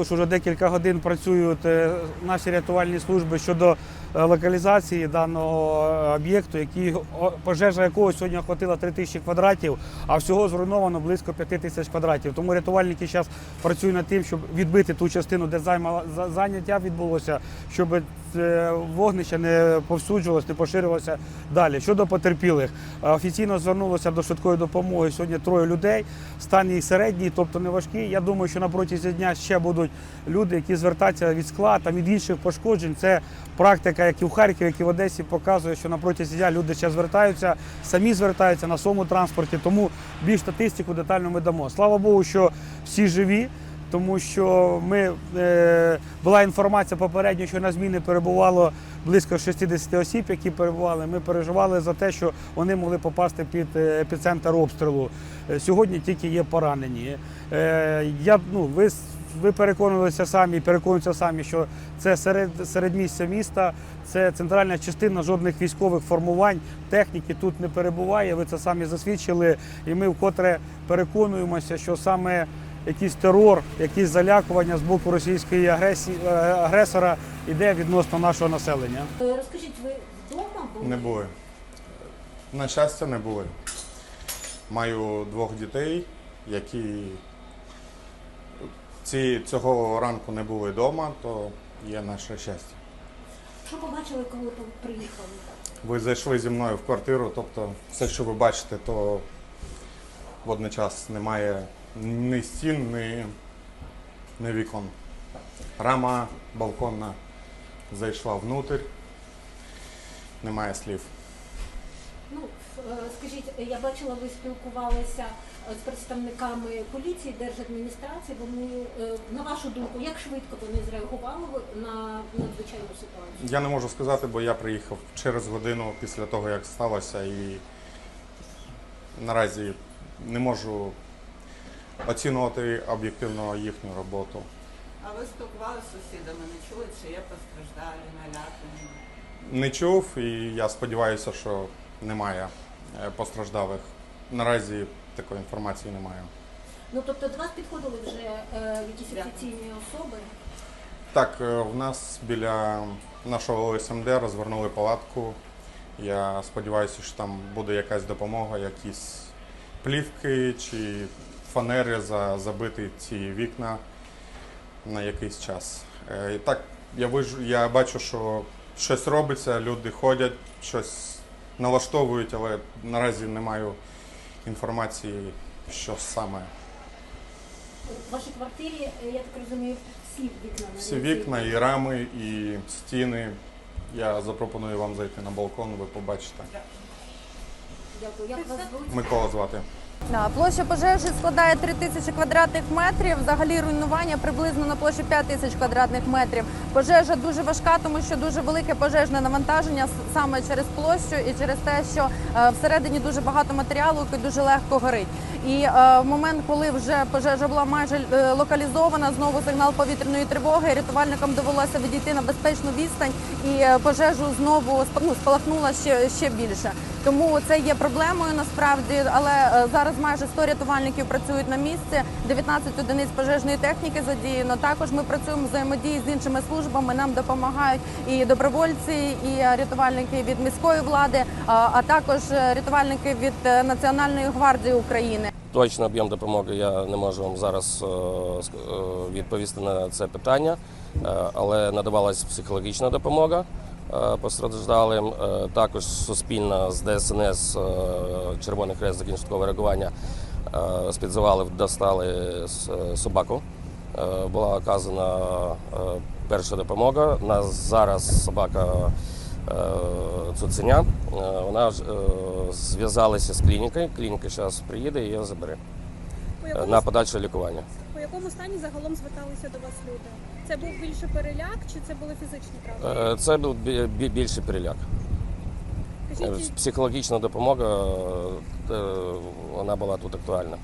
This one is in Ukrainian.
Вже декілька годин працюють е, наші рятувальні служби щодо е, локалізації даного е, об'єкту, який пожежа якого сьогодні охватила 3 тисячі квадратів, а всього зруйновано близько 5 тисяч квадратів. Тому рятувальники зараз працюють над тим, щоб відбити ту частину, де займа за- заняття відбулося, щоб вогнище не повсюджувалося, не поширювалося далі. Щодо потерпілих, е, офіційно звернулося до швидкої допомоги сьогодні троє людей. Стан їх середній, тобто не важкий. Я думаю, що на протязі дня ще будуть люди, які звертаються від скла та від інших пошкоджень. Це практика, як і в Харкові, як і в Одесі, показує, що на протязі дня люди ще звертаються, самі звертаються на своєму транспорті. Тому більш статистику детально ми дамо. Слава Богу, що всі живі. Тому що ми е, була інформація попередньо, що на зміни перебувало близько 60 осіб, які перебували. Ми переживали за те, що вони могли попасти під е, епіцентр обстрілу. Е, Сьогодні тільки є поранені. Е, я ну ви ви переконувалися самі, переконуються самі, що це серед середмістя міста, це центральна частина жодних військових формувань, техніки тут не перебуває. Ви це самі засвідчили, і ми вкотре переконуємося, що саме якийсь терор, якісь залякування з боку російської агресії е, агресора йде відносно нашого населення. Е, Розкажіть, ви вдома були? Не були. На щастя, не були. Маю двох дітей, які ці, цього ранку не були вдома, то є наше щастя. Що побачили, коли ви приїхали? Ви зайшли зі мною в квартиру, тобто все, що ви бачите, то водночас немає ні стін, ні, ні вікон. Рама балконна зайшла внутрь, немає слів. Ну, е, скажіть, я бачила, ви спілкувалися е, з представниками поліції, держадміністрації. Вони, е, на вашу думку, як швидко вони зреагували на надзвичайну ситуацію? Я не можу сказати, бо я приїхав через годину після того, як сталося, і наразі не можу оцінювати об'єктивно їхню роботу. А ви спілкувалися з сусідами, не чули, чи є постраждалі, налякані? Не чув, і я сподіваюся, що немає е, постраждалих. Наразі такої інформації немає. Ну тобто до вас підходили вже е, якісь офіційні особи? Так, е, в нас біля нашого ОСМД розвернули палатку. Я сподіваюся, що там буде якась допомога, якісь плівки чи фанери за забити ці вікна на якийсь час. Е, І так, я вижу, я бачу, що щось робиться, люди ходять, щось налаштовують, але наразі не маю інформації, що саме. У вашій квартирі, е, я так розумію, всі вікна на Всі вікна, і рами, і стіни. Я запропоную вам зайти на балкон, ви побачите. Дякую. Як вас звуть? Микола звати. Да, Площа пожежі складає 3 тисячі квадратних метрів. Взагалі руйнування приблизно на площі 5 тисяч квадратних метрів. Пожежа дуже важка, тому що дуже велике пожежне навантаження саме через площу і через те, що е, всередині дуже багато матеріалу, який дуже легко горить. І е, в момент, коли вже пожежа була майже е, локалізована, знову сигнал повітряної тривоги. Рятувальникам довелося відійти на безпечну відстань, і е, пожежу знову ну, спалахнула ще, ще більше. Тому це є проблемою насправді, але е, зараз майже 100 рятувальників працюють на місці, 19 одиниць пожежної техніки задіяно. Також ми працюємо взаємодії з іншими службами. Нам допомагають і добровольці, і рятувальники від міської влади, а також рятувальники від е, Національної гвардії України. Точний об'єм допомоги я не можу вам зараз е, е, відповісти на це питання, але надавалась психологічна допомога постраждалим. Е, Також суспільна з ДСНС е, Червоний Хрест закінчиткове реагування е, з-під завалів достали е, собаку. Е, Була оказана е, перша допомога. У нас зараз собака е, цуценя. Е, Вона е, зв'язалася з клінікою. Клініка зараз приїде і її забере е, на подальше лікування. по якому стані загалом зверталися до вас люди? Це був більше переляк чи це були фізичні травми? Е, Це був бі- бі- більший переляк. Е, Психологічна допомога е, вона була тут актуальна.